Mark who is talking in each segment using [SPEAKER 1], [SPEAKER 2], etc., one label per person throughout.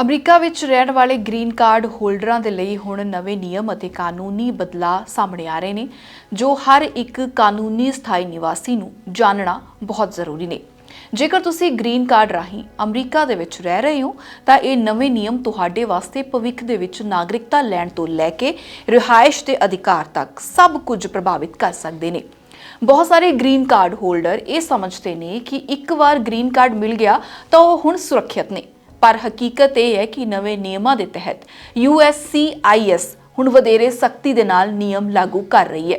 [SPEAKER 1] America ਵਿੱਚ ਰਹਿਣ ਵਾਲੇ ਗ੍ਰੀਨ ਕਾਰਡ ਹੋਲਡਰਾਂ ਦੇ ਲਈ ਹੁਣ ਨਵੇਂ ਨਿਯਮ ਅਤੇ ਕਾਨੂੰਨੀ ਬਦਲਾਅ ਸਾਹਮਣੇ ਆ ਰਹੇ ਨੇ, ਜੋ ਹਰ ਇੱਕ ਕਾਨੂੰਨੀ ਸਥਾਈ ਨਿਵਾਸੀ ਨੂੰ ਜਾਣਨਾ ਬਹੁਤ ਜ਼ਰੂਰੀ ਨੇ। ਜੇਕਰ ਤੁਸੀਂ ਗ੍ਰੀਨ ਕਾਰਡ ਰਾਹੀਂ ਅਮਰੀਕਾ ਦੇ ਵਿੱਚ ਰਹਿ ਰਹੇ ਹੋ, ਤਾਂ ਇਹ ਨਵੇਂ ਨਿਯਮ ਤੁਹਾਡੇ ਵਾਸਤੇ ਭਵਿੱਖ ਦੇ ਵਿੱਚ ਨਾਗਰਿਕਤਾ ਲੈਣ ਤੋਂ ਲੈ ਕੇ ਰਿਹਾਇਸ਼ ਦੇ ਅਧਿਕਾਰ ਤੱਕ ਸਭ ਕੁਝ ਪ੍ਰਭਾਵਿਤ ਕਰ ਸਕਦੇ ਨੇ। ਬਹੁਤ ਸਾਰੇ ਗ੍ਰੀਨ ਕਾਰਡ ਹੋਲਡਰ ਇਹ ਸਮਝਦੇ ਨੇ ਕਿ ਇੱਕ ਵਾਰ ਗ੍ਰੀਨ ਕਾਰਡ ਮਿਲ ਗਿਆ ਤਾਂ ਉਹ ਹੁਣ ਸੁਰੱਖਿਅਤ ਨੇ। ਪਰ ਹਕੀਕਤ ਇਹ ਹੈ ਕਿ ਨਵੇਂ ਨਿਯਮਾਂ ਦੇ ਤਹਿਤ USCIS ਹੁਣ ਵਧੇਰੇ ਸਖਤੀ ਦੇ ਨਾਲ ਨਿਯਮ ਲਾਗੂ ਕਰ ਰਹੀ ਹੈ।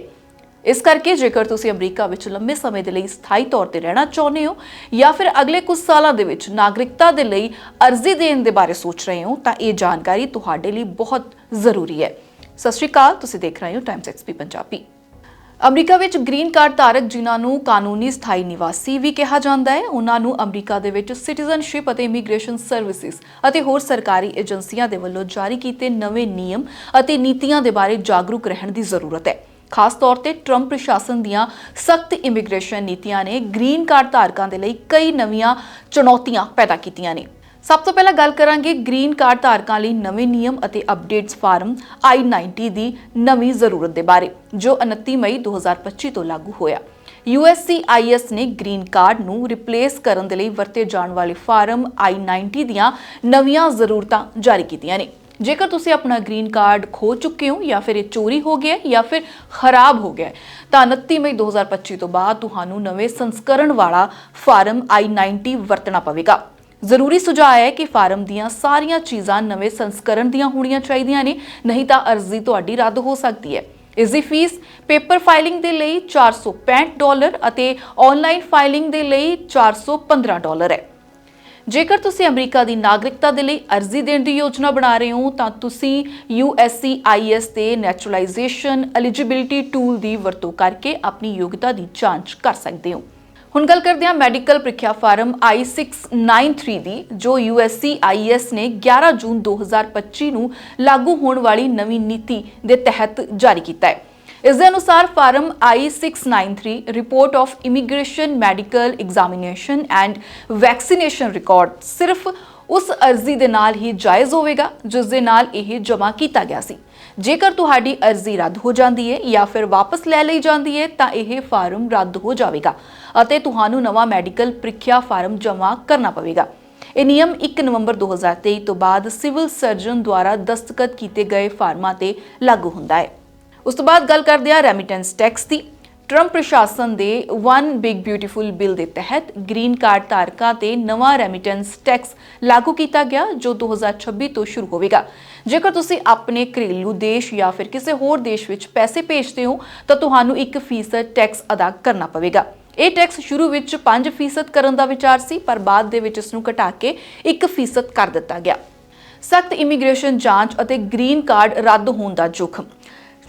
[SPEAKER 1] ਇਸ ਕਰਕੇ ਜੇਕਰ ਤੁਸੀਂ ਅਮਰੀਕਾ ਵਿੱਚ ਲੰਬੇ ਸਮੇਂ ਦੇ ਲਈ ਸਥਾਈ ਤੌਰ ਤੇ ਰਹਿਣਾ ਚਾਹੁੰਦੇ ਹੋ ਜਾਂ ਫਿਰ ਅਗਲੇ ਕੁਝ ਸਾਲਾਂ ਦੇ ਵਿੱਚ ਨਾਗਰਿਕਤਾ ਦੇ ਲਈ ਅਰਜ਼ੀ ਦੇਣ ਦੇ ਬਾਰੇ ਸੋਚ ਰਹੇ ਹੋ, ਤਾਂ ਇਹ ਜਾਣਕਾਰੀ ਤੁਹਾਡੇ ਲਈ ਬਹੁਤ ਜ਼ਰੂਰੀ ਹੈ। ਸਤਿ ਸ਼੍ਰੀ ਅਕਾਲ, ਤੁਸੀਂ ਦੇਖ ਰਹੇ ਹੋ ਟਾਈਮਸ ਐਕਸਪੀ ਪੰਜਾਬੀ। ਅਮਰੀਕਾ ਵਿੱਚ ਗ੍ਰੀਨ ਕਾਰਡ ਧਾਰਕ ਜਿਨ੍ਹਾਂ ਨੂੰ ਕਾਨੂੰਨੀ ਸਥਾਈ ਨਿਵਾਸੀ ਵੀ ਕਿਹਾ ਜਾਂਦਾ ਹੈ, ਉਹਨਾਂ ਨੂੰ ਅਮਰੀਕਾ ਦੇ ਵਿੱਚ ਸਿਟੀਜ਼ਨਸ਼ਿਪ ਅਤੇ ਇਮੀਗ੍ਰੇਸ਼ਨ ਸਰਵਿਸਿਜ਼ ਅਤੇ ਹੋਰ ਸਰਕਾਰੀ ਏਜੰਸੀਆਂ ਦੇ ਵੱਲੋਂ ਜਾਰੀ ਕੀਤੇ ਨਵੇਂ ਨਿਯਮ ਅਤੇ ਨੀਤੀਆਂ ਦੇ ਬਾਰੇ ਜਾਗਰੂਕ ਰਹਿਣ ਦੀ ਜ਼ਰੂਰਤ ਹੈ। ਖਾਸ ਤੌਰ ਤੇ ਟਰੰਪ ਪ੍ਰਸ਼ਾਸਨ ਦੀਆਂ ਸਖਤ ਇਮੀਗ੍ਰੇਸ਼ਨ ਨੀਤੀਆਂ ਨੇ ਗ੍ਰੀਨ ਕਾਰਡ ਧਾਰਕਾਂ ਦੇ ਲਈ ਕਈ ਨਵੀਆਂ ਚੁਣੌਤੀਆਂ ਪੈਦਾ ਕੀਤੀਆਂ ਨੇ। ਸਭ ਤੋਂ ਪਹਿਲਾਂ ਗੱਲ ਕਰਾਂਗੇ ਗ੍ਰੀਨ ਕਾਰਡ ਧਾਰਕਾਂ ਲਈ ਨਵੇਂ ਨਿਯਮ ਅਤੇ ਅਪਡੇਟਸ ਫਾਰਮ I-90 ਦੀ ਨਵੀਂ ਜ਼ਰੂਰਤ ਦੇ ਬਾਰੇ, ਜੋ 29 ਮਈ 2025 ਤੋਂ ਲਾਗੂ ਹੋਇਆ। USCIS ਨੇ ਗ੍ਰੀਨ ਕਾਰਡ ਨੂੰ ਰਿਪਲੇਸ ਕਰਨ ਦੇ ਲਈ ਵਰਤੇ ਜਾਣ ਵਾਲੇ ਫਾਰਮ I-90 ਦੀਆਂ ਨਵੀਆਂ ਜ਼ਰੂਰਤਾਂ ਜਾਰੀ ਕੀਤੀਆਂ ਨੇ। ਜੇਕਰ ਤੁਸੀਂ ਆਪਣਾ ਗ੍ਰੀਨ ਕਾਰਡ ਖੋ ਚੁੱਕੇ ਹੋ ਜਾਂ ਫਿਰ ਇਹ ਚੋਰੀ ਹੋ ਗਿਆ ਜਾਂ ਫਿਰ ਖਰਾਬ ਹੋ ਗਿਆ ਤਾਂ 29 ਮਈ 2025 ਤੋਂ ਬਾਅਦ ਤੁਹਾਨੂੰ ਨਵੇਂ ਸੰਸਕਰਣ ਵਾਲਾ ਫਾਰਮ I-90 ਵਰਤਣਾ ਪਵੇਗਾ। ਜ਼ਰੂਰੀ ਸੁਝਾਅ ਹੈ ਕਿ ਫਾਰਮ ਦੀਆਂ ਸਾਰੀਆਂ ਚੀਜ਼ਾਂ ਨਵੇਂ ਸੰਸਕਰਣ ਦੀਆਂ ਹੋਣੀਆਂ ਚਾਹੀਦੀਆਂ ਨੇ, ਨਹੀਂ ਤਾਂ ਅਰਜ਼ੀ ਤੁਹਾਡੀ ਰੱਦ ਹੋ ਸਕਦੀ ਹੈ। ਇਸ ਦੀ ਫੀਸ ਪੇਪਰ ਫਾਈਲਿੰਗ ਦੇ ਲਈ 465 ਡਾਲਰ ਅਤੇ ਆਨਲਾਈਨ ਫਾਈਲਿੰਗ ਦੇ ਲਈ 415 ਡਾਲਰ ਹੈ। ਜੇਕਰ ਤੁਸੀਂ ਅਮਰੀਕਾ ਦੀ ਨਾਗਰਿਕਤਾ ਦੇ ਲਈ ਅਰਜ਼ੀ ਦੇਣ ਦੀ ਯੋਜਨਾ ਬਣਾ ਰਹੇ ਹੋ, ਤਾਂ ਤੁਸੀਂ USCIS ਦੇ ਨੈਚੁਰਲਾਈਜੇਸ਼ਨ ਐਲੀਜੀਬਿਲਿਟੀ ਟੂਲ ਦੀ ਵਰਤੋਂ ਕਰਕੇ ਆਪਣੀ ਯੋਗਤਾ ਦੀ ਜਾਂਚ ਕਰ ਸਕਦੇ ਹੋ। ਹੁਣ ਗੱਲ ਕਰਦੇ ਹਾਂ ਮੈਡੀਕਲ ਪ੍ਰੀਖਿਆ ਫਾਰਮ I693 ਦੀ, ਜੋ USCIS ਨੇ 11 ਜੂਨ 2025 ਨੂੰ ਲਾਗੂ ਹੋਣ ਵਾਲੀ ਨਵੀਂ ਨੀਤੀ ਦੇ ਤਹਿਤ ਜਾਰੀ ਕੀਤਾ ਹੈ। ਇਸ ਦੇ ਅਨੁਸਾਰ form I693 report of immigration medical examination and vaccination record, ਸਿਰਫ ਉਸ ਅਰਜ਼ੀ ਦੇ ਨਾਲ ਹੀ ਜਾਇਜ਼ ਹੋਵੇਗਾ, ਜਿਸ ਦੇ ਨਾਲ ਇਹ ਜਮ੍ਹਾਂ ਕੀਤਾ ਗਿਆ ਸੀ। ਜੇਕਰ ਤੁਹਾਡੀ ਅਰਜ਼ੀ ਰੱਦ ਹੋ ਜਾਂਦੀ ਹੈ ਜਾਂ ਫਿਰ ਵਾਪਸ ਲੈ ਲਈ ਜਾਂਦੀ ਹੈ, ਤਾਂ ਇਹ ਫਾਰਮ ਰੱਦ ਹੋ ਜਾਵੇਗਾ ਅਤੇ ਤੁਹਾਨੂੰ ਨਵਾਂ ਮੈਡੀਕਲ ਪ੍ਰੀਖਿਆ ਫਾਰਮ ਜਮ੍ਹਾਂ ਕਰਨਾ ਪਵੇਗਾ। ਇਹ ਨਿਯਮ 1 ਨਵੰਬਰ 2023 ਤੋਂ ਬਾਅਦ ਸਿਵਲ ਸਰਜਨ ਦੁਆਰਾ ਦਸਤਖਤ ਕੀਤੇ ਗਏ ਫਾਰਮਾਂ ਤੇ ਲਾਗੂ ਹੁੰਦਾ ਹੈ। ਉਸ ਤੋਂ ਬਾਅਦ ਗੱਲ ਕਰਦੇ ਹਾਂ ਰੈਮਿਟੈਂਸ ਟੈਕਸ ਦੀ। ਟਰੰਪ ਪ੍ਰਸ਼ਾਸਨ ਦੇ ਵਨ ਬਿਗ ਬਿਊਟੀਫੁਲ ਬਿੱਲ ਦੇ ਤਹਿਤ ਗ੍ਰੀਨ ਕਾਰਡ ਧਾਰਕਾਂ ਤੇ ਨਵਾਂ ਰੈਮਿਟੈਂਸ ਟੈਕਸ ਲਾਗੂ ਕੀਤਾ ਗਿਆ, ਜੋ 2026 ਤੋਂ ਸ਼ੁਰੂ ਹੋਵੇਗਾ। ਜੇਕਰ ਤੁਸੀਂ ਆਪਣੇ ਘਰੇਲੂ ਦੇਸ਼ ਜਾਂ ਫਿਰ ਕਿਸੇ ਹੋਰ ਦੇਸ਼ ਵਿੱਚ ਪੈਸੇ ਭੇਜਦੇ ਹੋ, ਤਾਂ ਤੁਹਾਨੂੰ 1% ਟੈਕਸ ਅਦਾ ਕਰਨਾ ਪਵੇਗਾ। ਇਹ ਟੈਕਸ ਸ਼ੁਰੂ ਵਿੱਚ 5% ਕਰਨ ਦਾ ਵਿਚਾਰ ਸੀ, ਪਰ ਬਾਅਦ ਦੇ ਵਿੱਚ ਇਸ ਨੂੰ ਘਟਾ ਕੇ 1% ਕਰ ਦਿੱਤਾ ਗਿਆ। ਸਖਤ ਇਮੀਗ੍ਰੇਸ਼ਨ ਜਾਂਚ ਅਤੇ ਗ੍ਰੀਨ ਕਾਰਡ ਰੱਦ ਹੋਣ ਦਾ ਜੋਖਮ।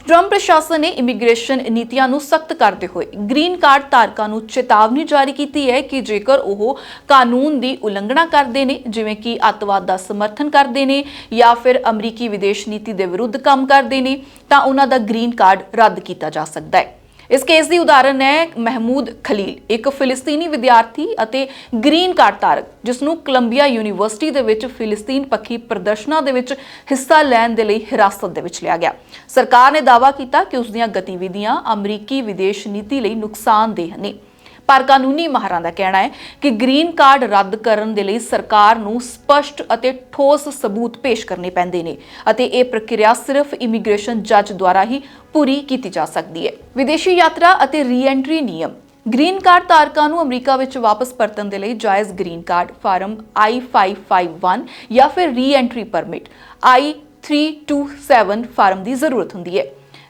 [SPEAKER 1] ਟਰੰਪ ਪ੍ਰਸ਼ਾਸਨ ਨੇ ਇਮੀਗ੍ਰੇਸ਼ਨ ਨੀਤੀਆਂ ਨੂੰ ਸਖਤ ਕਰਦੇ ਹੋਏ ਗ੍ਰੀਨ ਕਾਰਡ ਧਾਰਕਾਂ ਨੂੰ ਚੇਤਾਵਨੀ ਜਾਰੀ ਕੀਤੀ ਹੈ ਕਿ ਜੇਕਰ ਉਹ ਕਾਨੂੰਨ ਦੀ ਉਲੰਘਣਾ ਕਰਦੇ ਨੇ, ਜਿਵੇਂ ਕਿ ਅੱਤਵਾਦ ਦਾ ਸਮਰਥਨ ਕਰਦੇ ਨੇ ਜਾਂ ਫਿਰ ਅਮਰੀਕੀ ਵਿਦੇਸ਼ ਨੀਤੀ ਦੇ ਵਿਰੁੱਧ ਕੰਮ ਕਰਦੇ ਨੇ, ਤਾਂ ਉਹਨਾਂ ਦਾ ਗ੍ਰੀਨ ਕਾਰਡ ਰੱਦ ਕੀਤਾ ਜਾ ਸਕਦਾ ਹੈ। ਇਸ ਕੇਸ ਦੀ ਉਦਾਹਰਨ ਹੈ ਮਹਿਮੂਦ ਖਲੀਲ, ਇੱਕ ਫਿਲਿਸਤੀਨੀ ਵਿਦਿਆਰਥੀ ਅਤੇ ਗ੍ਰੀਨ ਕਾਰਡ ਧਾਰਕ ਜਿਸ ਨੂੰ ਕੋਲੰਬੀਆ ਯੂਨੀਵਰਸਿਟੀ ਦੇ ਵਿੱਚ ਫਿਲਿਸਤੀਨ ਪੱਖੀ ਪ੍ਰਦਰਸ਼ਨਾਂ ਦੇ ਵਿੱਚ ਹਿੱਸਾ ਲੈਣ ਦੇ ਲਈ ਹਿਰਾਸਤ ਦੇ ਵਿੱਚ ਲਿਆ ਗਿਆ। ਸਰਕਾਰ ਨੇ ਦਾਅਵਾ ਕੀਤਾ ਕਿ ਉਸ ਦੀਆਂ ਗਤੀਵਿਧੀਆਂ ਅਮਰੀਕੀ ਵਿਦੇਸ਼ ਨੀਤੀ ਲਈ ਨੁਕਸਾਨਦੇਹ ਨੇ। ਪਰ ਕਾਨੂੰਨੀ ਮਾਹਰਾਂ ਦਾ ਕਹਿਣਾ ਹੈ ਕਿ ਗ੍ਰੀਨ ਕਾਰਡ ਰੱਦ ਕਰਨ ਦੇ ਲਈ ਸਰਕਾਰ ਨੂੰ ਸਪਸ਼ਟ ਅਤੇ ਠੋਸ ਸਬੂਤ ਪੇਸ਼ ਕਰਨੇ ਪੈਂਦੇ ਨੇ ਅਤੇ ਇਹ ਪ੍ਰਕਿਰਿਆ ਸਿਰਫ ਇਮੀਗ੍ਰੇਸ਼ਨ ਜੱਜ ਦੁਆਰਾ ਹੀ ਪੂਰੀ ਕੀਤੀ ਜਾ ਸਕਦੀ ਹੈ। ਵਿਦੇਸ਼ੀ ਯਾਤਰਾ ਅਤੇ ਰੀਐਂਟਰੀ ਨਿਯਮ। ਗ੍ਰੀਨ ਕਾਰਡ ਧਾਰਕਾਂ ਨੂੰ ਅਮਰੀਕਾ ਵਿੱਚ ਵਾਪਸ ਪਰਤਣ ਦੇ ਲਈ ਜਾਇਜ਼ ਗ੍ਰੀਨ ਕਾਰਡ ਫਾਰਮ I551 ਜਾਂ ਫਿਰ ਰੀਐਂਟਰੀ ਪਰਮਿਟ I327 ਫਾਰਮ ਦੀ ਜ਼ਰੂਰਤ ਹੁੰਦੀ ਹੈ।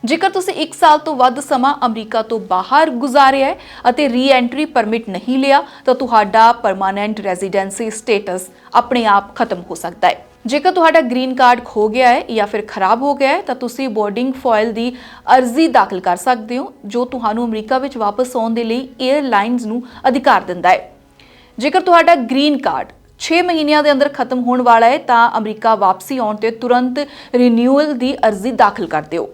[SPEAKER 1] ਜੇਕਰ ਤੁਸੀਂ 1 ਸਾਲ ਤੋਂ ਵੱਧ ਸਮਾਂ ਅਮਰੀਕਾ ਤੋਂ ਬਾਹਰ ਗੁਜ਼ਾਰਿਆ ਹੈ ਅਤੇ ਰੀਐਂਟਰੀ ਪਰਮਿਟ ਨਹੀਂ ਲਿਆ, ਤਾਂ ਤੁਹਾਡਾ ਪਰਮਾਨੈਂਟ ਰੈਜ਼ੀਡੈਂਸੀ ਸਟੇਟਸ ਆਪਣੇ ਆਪ ਖਤਮ ਹੋ ਸਕਦਾ ਹੈ। ਜੇਕਰ ਤੁਹਾਡਾ ਗ੍ਰੀਨ ਕਾਰਡ ਖੋ ਗਿਆ ਹੈ ਜਾਂ ਫਿਰ ਖਰਾਬ ਹੋ ਗਿਆ ਹੈ, ਤਾਂ ਤੁਸੀਂ ਬੋਰਡਿੰਗ ਫਾਇਲ ਦੀ ਅਰਜ਼ੀ ਦਾਖਲ ਕਰ ਸਕਦੇ ਹੋ, ਜੋ ਤੁਹਾਨੂੰ ਅਮਰੀਕਾ ਵਿੱਚ ਵਾਪਸ ਆਉਣ ਦੇ ਲਈ 에ਅਰਲਾਈਨਸ ਨੂੰ ਅਧਿਕਾਰ ਦਿੰਦਾ ਹੈ। ਜੇਕਰ ਤੁਹਾਡਾ ਗ੍ਰੀਨ ਕਾਰਡ 6 ਮਹੀਨਿਆਂ ਦੇ ਅੰਦਰ ਖਤਮ ਹੋਣ ਵਾਲਾ ਹੈ, ਤਾਂ ਅਮਰੀਕਾ ਵਾਪਸੀ ਆਉਣ ਤੇ ਤੁਰੰਤ ਰੀਨਿਊਅਲ ਦੀ ਅਰਜ਼ੀ ਦਾਖਲ ਕਰ ਦਿਓ।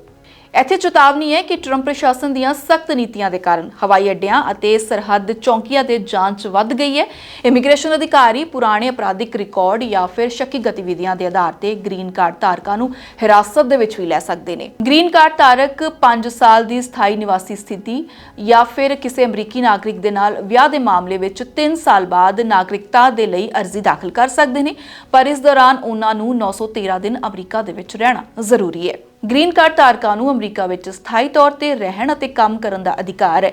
[SPEAKER 1] ਇੱਥੇ ਚੇਤਾਵਨੀ ਹੈ ਕਿ ਟਰੰਪ ਪ੍ਰਸ਼ਾਸਨ ਦੀਆਂ ਸਖਤ ਨੀਤੀਆਂ ਦੇ ਕਾਰਨ ਹਵਾਈ ਅੱਡਿਆਂ ਅਤੇ ਸਰਹੱਦ ਚੌਂਕੀਆਂ ਤੇ ਜਾਂਚ ਵੱਧ ਗਈ ਹੈ। ਇਮੀਗ੍ਰੇਸ਼ਨ ਅਧਿਕਾਰੀ, ਪੁਰਾਣੇ ਅਪਰਾਧਿਕ ਰਿਕਾਰਡ ਜਾਂ ਫਿਰ ਸ਼ੱਕੀ ਗਤੀਵਿਧੀਆਂ ਦੇ ਆਧਾਰ ਤੇ ਗ੍ਰੀਨ ਕਾਰਡ ਧਾਰਕਾਂ ਨੂੰ ਹਿਰਾਸਤ ਦੇ ਵਿੱਚ ਵੀ ਲੈ ਸਕਦੇ ਨੇ। ਗ੍ਰੀਨ ਕਾਰਡ ਧਾਰਕ 5 ਸਾਲ ਦੀ ਸਥਾਈ ਨਿਵਾਸੀ ਸਥਿਤੀ ਜਾਂ ਫਿਰ ਕਿਸੇ ਅਮਰੀਕੀ ਨਾਗਰਿਕ ਦੇ ਨਾਲ ਵਿਆਹ ਦੇ ਮਾਮਲੇ ਵਿੱਚ 3 ਸਾਲ ਬਾਅਦ ਨਾਗਰਿਕਤਾ ਦੇ ਲਈ ਅਰਜ਼ੀ ਦਾਖਲ ਕਰ ਸਕਦੇ ਨੇ, ਪਰ ਇਸ ਦੌਰਾਨ ਉਹਨਾਂ ਨੂੰ 913 ਦਿਨ ਅਮਰੀਕਾ ਦੇ ਵਿੱਚ ਰਹਿਣਾ ਜ਼ਰੂਰੀ ਹੈ। ਗ੍ਰੀਨ ਕਾਰਡ ਧਾਰਕਾਂ ਨੂੰ ਅਮਰੀਕਾ ਵਿੱਚ ਸਥਾਈ ਤੌਰ ਤੇ ਰਹਿਣ ਅਤੇ ਕੰਮ ਕਰਨ ਦਾ ਅਧਿਕਾਰ ਹੈ।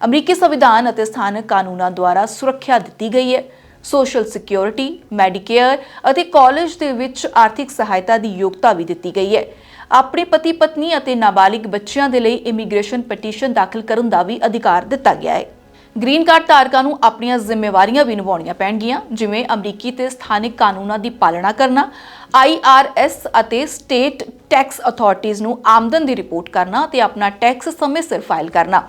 [SPEAKER 1] ਅਮਰੀਕੀ ਸੰਵਿਧਾਨ ਅਤੇ ਸਥਾਨਕ ਕਾਨੂੰਨਾਂ ਦੁਆਰਾ ਸੁਰੱਖਿਆ ਦਿੱਤੀ ਗਈ ਹੈ। ਸੋਸ਼ਲ ਸਿਕਿਉਰਿਟੀ ਮੈਡੀਕੇਅਰ ਅਤੇ ਕਾਲਜ ਦੇ ਵਿੱਚ ਆਰਥਿਕ ਸਹਾਇਤਾ ਦੀ ਯੋਗਤਾ ਵੀ ਦਿੱਤੀ ਗਈ ਹੈ। ਆਪਣੇ ਪਤੀ ਪਤਨੀ ਅਤੇ ਨਾਬਾਲਿਗ ਬੱਚਿਆਂ ਦੇ ਲਈ ਇਮੀਗ੍ਰੇਸ਼ਨ ਪਟੀਸ਼ਨ ਦਾਖਲ ਕਰਨ ਦਾ ਵੀ ਅਧਿਕਾਰ ਦਿੱਤਾ ਗਿਆ ਹੈ। ਗ੍ਰੀਨ ਕਾਰਡ ਧਾਰਕਾਂ ਨੂੰ ਆਪਣੀਆਂ ਜ਼ਿੰਮੇਵਾਰੀਆਂ ਵੀ ਨਿਭਾਉਣੀਆਂ ਪੈਣਗੀਆਂ, ਜਿਵੇਂ ਅਮਰੀਕੀ ਤੇ ਸਥਾਨਕ ਕਾਨੂੰਨਾਂ ਦੀ ਪਾਲਣਾ ਕਰਨਾ IRS ਅਤੇ ਸਟੇਟ ਟੈਕਸ ਅਥਾਰਟੀਆਂ ਨੂੰ ਆਮਦਨ ਦੀ ਰਿਪੋਰਟ ਕਰਨਾ ਤੇ ਆਪਣਾ ਟੈਕਸ ਸਮੇਂ ਸਿਰ ਫਾਈਲ ਕਰਨਾ।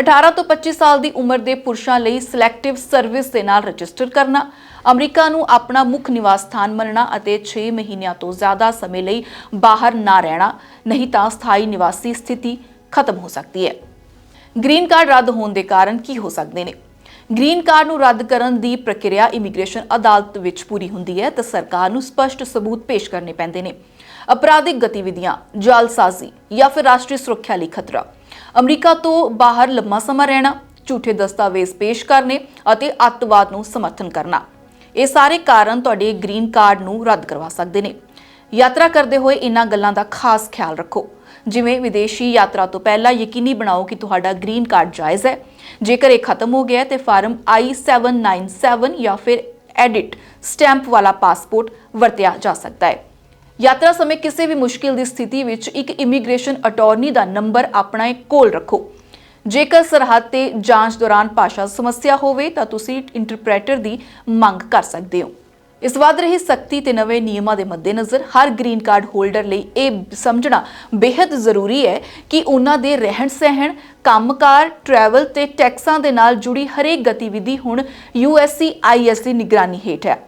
[SPEAKER 1] 18 ਤੋਂ 25 ਸਾਲ ਦੀ ਉਮਰ ਦੇ ਪੁਰਸ਼ਾਂ ਲਈ ਸਿਲੈਕਟਿਵ ਸਰਵਿਸ ਦੇ ਨਾਲ ਰਜਿਸਟਰ ਕਰਨਾ, ਅਮਰੀਕਾ ਨੂੰ ਆਪਣਾ ਮੁੱਖ ਨਿਵਾਸ ਸਥਾਨ ਮੰਨਣਾ ਅਤੇ 6 ਮਹੀਨਿਆਂ ਤੋਂ ਜ਼ਿਆਦਾ ਸਮੇਂ ਲਈ ਬਾਹਰ ਨਾ ਰਹਿਣਾ, ਨਹੀਂ ਤਾਂ ਸਥਾਈ ਨਿਵਾਸੀ ਸਥਿਤੀ ਖਤਮ ਹੋ ਸਕਦੀ ਹੈ। ਗ੍ਰੀਨ ਕਾਰਡ ਰੱਦ ਹੋਣ ਦੇ ਕਾਰਨ ਕੀ ਹੋ ਸਕਦੇ ਨੇ? ਗ੍ਰੀਨ ਕਾਰਡ ਨੂੰ ਰੱਦ ਕਰਨ ਦੀ ਪ੍ਰਕਿਰਿਆ ਇਮੀਗ੍ਰੇਸ਼ਨ ਅਦਾਲਤ ਵਿੱਚ ਪੂਰੀ ਹੁੰਦੀ ਹੈ ਤਾਂ ਸਰਕਾਰ ਨੂੰ ਸਪਸ਼ਟ ਸਬੂਤ ਪੇਸ਼ ਕਰਨੇ ਪੈਂਦੇ ਨੇ। ਅਪਰਾਧਿਕ ਗਤੀਵਿਧੀਆਂ, ਜਾਲਸਾਜ਼ੀ ਜਾਂ ਫਿਰ ਰਾਸ਼ਟਰੀ ਸੁਰੱਖਿਆ ਲਈ ਖਤਰਾ। ਅਮਰੀਕਾ ਤੋਂ ਬਾਹਰ ਲੰਮਾ ਸਮਾਂ ਰਹਿਣਾ, ਝੂਠੇ ਦਸਤਾਵੇਜ਼ ਪੇਸ਼ ਕਰਨੇ ਅਤੇ ਅੱਤਵਾਦ ਨੂੰ ਸਮਰਥਨ ਕਰਨਾ। ਇਹ ਸਾਰੇ ਕਾਰਨ ਤੁਹਾਡੇ ਗ੍ਰੀਨ ਕਾਰਡ ਨੂੰ ਰੱਦ ਕਰਵਾ ਸਕਦੇ ਨੇ। ਯਾਤਰਾ ਕਰਦੇ ਹੋਏ ਇਹਨਾਂ ਗੱਲਾਂ ਦਾ ਖਾਸ ਖਿਆਲ ਰੱਖੋ। ਜਿਵੇਂ ਵਿਦੇਸ਼ੀ ਯਾਤਰਾ ਤੋਂ ਪਹਿਲਾਂ ਯਕੀਨੀ ਬਣਾਓ ਕਿ ਤੁਹਾਡਾ ਗ੍ਰੀਨ ਕਾਰਡ ਜਾਇਜ਼ ਹੈ। ਜੇਕਰ ਇਹ ਖਤਮ ਹੋ ਗਿਆ ਹੈ, ਤੇ ਫਾਰਮ I797 ਜਾਂ ਫਿਰ ਐਡਿਟ ਸਟੈਂਪ ਵਾਲਾ ਪਾਸਪੋਰਟ ਵਰਤਿਆ ਜਾ ਸਕਦਾ ਹੈ। ਯਾਤਰਾ ਸਮੇਂ ਕਿਸੇ ਵੀ ਮੁਸ਼ਕਿਲ ਦੀ ਸਥਿਤੀ ਵਿੱਚ ਇੱਕ ਇਮੀਗ੍ਰੇਸ਼ਨ ਅਟਾਰਨੀ ਦਾ ਨੰਬਰ ਆਪਣੇ ਕੋਲ ਰੱਖੋ। ਜੇਕਰ ਸਰਹੱਦ ਤੇ ਜਾਂਚ ਦੌਰਾਨ ਭਾਸ਼ਾ ਸਮੱਸਿਆ ਹੋਵੇ, ਤਾਂ ਤੁਸੀਂ ਇੰਟਰਪ੍ਰੈਟਰ ਦੀ ਮੰਗ ਕਰ ਸਕਦੇ ਹੋ। ਇਸ ਵੱਧ ਰਹੀ ਸਖਤੀ ਤੇ ਨਵੇਂ ਨਿਯਮਾਂ ਦੇ ਮੱਦੇਨਜ਼ਰ, ਹਰ ਗ੍ਰੀਨ ਕਾਰਡ ਹੋਲਡਰ ਲਈ ਇਹ ਸਮਝਣਾ ਬੇहद ਜ਼ਰੂਰੀ ਹੈ ਕਿ ਉਹਨਾਂ ਦੇ ਰਹਿਣ ਸਹਿਣ, ਕੰਮਕਾਰ ਟਰੈਵਲ ਤੇ ਟੈਕਸਾਂ ਦੇ ਨਾਲ ਜੁੜੀ ਹਰੇਕ ਗਤੀਵਿਧੀ ਹੁਣ USCIS ਦੀ ਨਿਗਰਾਨੀ ਹੇਠ ਹੈ।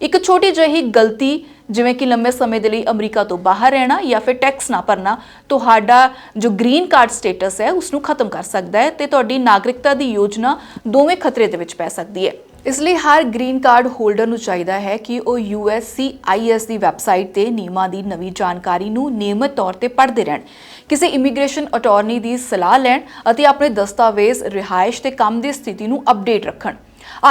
[SPEAKER 1] ਇੱਕ ਛੋਟੀ ਜਿਹੀ ਗਲਤੀ, ਜਿਵੇਂ ਕਿ ਲੰਬੇ ਸਮੇਂ ਦੇ ਲਈ ਅਮਰੀਕਾ ਤੋਂ ਬਾਹਰ ਰਹਿਣਾ ਜਾਂ ਫਿਰ ਟੈਕਸ ਨਾ ਭਰਨਾ, ਤੁਹਾਡਾ ਜੋ ਗ੍ਰੀਨ ਕਾਰਡ ਸਟੇਟਸ ਹੈ ਉਸ ਨੂੰ ਖਤਮ ਕਰ ਸਕਦਾ ਹੈ ਤੇ ਤੁਹਾਡੀ ਨਾਗਰਿਕਤਾ ਦੀ ਯੋਜਨਾ ਦੋਵੇਂ ਖਤਰੇ ਦੇ ਵਿੱਚ ਪੈ ਸਕਦੀ ਹੈ। ਇਸ ਲਈ ਹਰ ਗ੍ਰੀਨ ਕਾਰਡ ਹੋਲਡਰ ਨੂੰ ਚਾਹੀਦਾ ਹੈ ਕਿ ਉਹ USCIS ਦੀ ਵੈਬਸਾਈਟ ਤੇ ਨਿਯਮਾਂ ਦੀ ਨਵੀਂ ਜਾਣਕਾਰੀ ਨੂੰ ਨਿਯਮਤ ਤੌਰ ਤੇ ਪੜ੍ਹਦੇ ਰਹਿਣ, ਕਿਸੇ ਇਮੀਗ੍ਰੇਸ਼ਨ ਅਟਾਰਨੀ ਦੀ ਸਲਾਹ ਲੈਣ ਅਤੇ ਆਪਣੇ ਦਸਤਾਵੇਜ਼ ਰਿਹਾਇਸ਼ ਤੇ ਕੰਮ ਦੀ ਸਥਿਤੀ ਨੂੰ ਅਪਡੇਟ ਰੱਖਣ।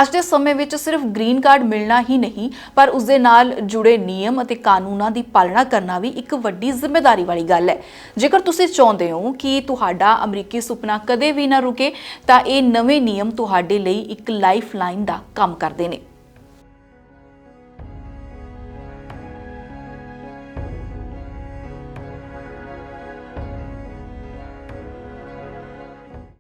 [SPEAKER 1] ਅੱਜ ਦੇ ਸਮੇਂ ਵਿੱਚ ਸਿਰਫ ਗ੍ਰੀਨ ਕਾਰਡ ਮਿਲਣਾ ਹੀ ਨਹੀਂ, ਪਰ ਉਸ ਦੇ ਨਾਲ ਜੁੜੇ ਨਿਯਮ ਅਤੇ ਕਾਨੂੰਨਾਂ ਦੀ ਪਾਲਣਾ ਕਰਨਾ ਵੀ ਇੱਕ ਵੱਡੀ ਜ਼ਿੰਮੇਵਾਰੀ ਵਾਲੀ ਗੱਲ ਹੈ। ਜੇਕਰ ਤੁਸੀਂ ਚਾਹੁੰਦੇ ਹੋ ਕਿ ਤੁਹਾਡਾ ਅਮਰੀਕੀ ਸੁਪਨਾ ਕਦੇ ਵੀ ਨਾ ਰੁਕੇ, ਤਾਂ ਇਹ ਨਵੇਂ ਨਿਯਮ ਤੁਹਾਡੇ ਲਈ ਇੱਕ ਲਾਈਫਲਾਈਨ ਦਾ ਕੰਮ ਕਰਦੇ ਨੇ।